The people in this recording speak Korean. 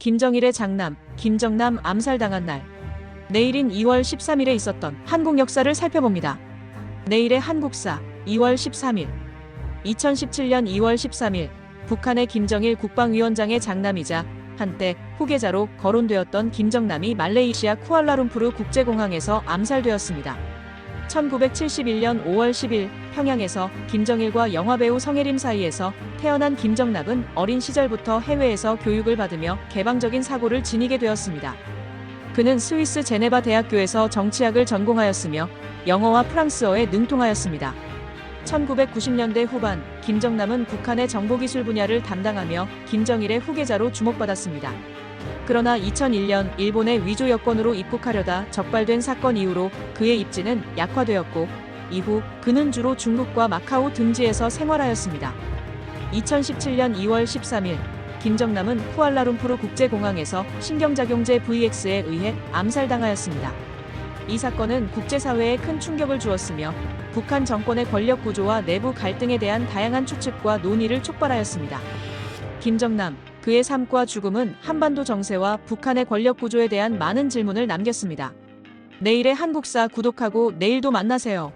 김정일의 장남, 김정남 암살당한 날. 내일인 2월 13일에 있었던 한국 역사를 살펴봅니다. 내일의 한국사 2월 13일 2017년 2월 13일 북한의 김정일 국방위원장의 장남이자 한때 후계자로 거론되었던 김정남이 말레이시아 쿠알라룸푸르 국제공항에서 암살되었습니다. 1971년 5월 10일 평양에서 김정일과 영화배우 성혜림 사이에서 태어난 김정남은 어린 시절부터 해외에서 교육을 받으며 개방적인 사고를 지니게 되었습니다. 그는 스위스 제네바 대학교에서 정치학을 전공하였으며 영어와 프랑스어에 능통하였습니다. 1990년대 후반 김정남은 북한의 정보기술 분야를 담당하며 김정일의 후계자로 주목받았습니다. 그러나 2001년 일본의 위조 여권으로 입국하려다 적발된 사건 이후로 그의 입지는 약화되었고 이후 그는 주로 중국과 마카오 등지에서 생활하였습니다. 2017년 2월 13일 김정남은 쿠알라룸푸르 국제공항에서 신경작용제 VX에 의해 암살당하였습니다. 이 사건은 국제사회에 큰 충격을 주었으며 북한 정권의 권력 구조와 내부 갈등에 대한 다양한 추측과 논의를 촉발하였습니다. 김정남, 그의 삶과 죽음은 한반도 정세와 북한의 권력 구조에 대한 많은 질문을 남겼습니다. 내일의 한국사 구독하고 내일도 만나세요.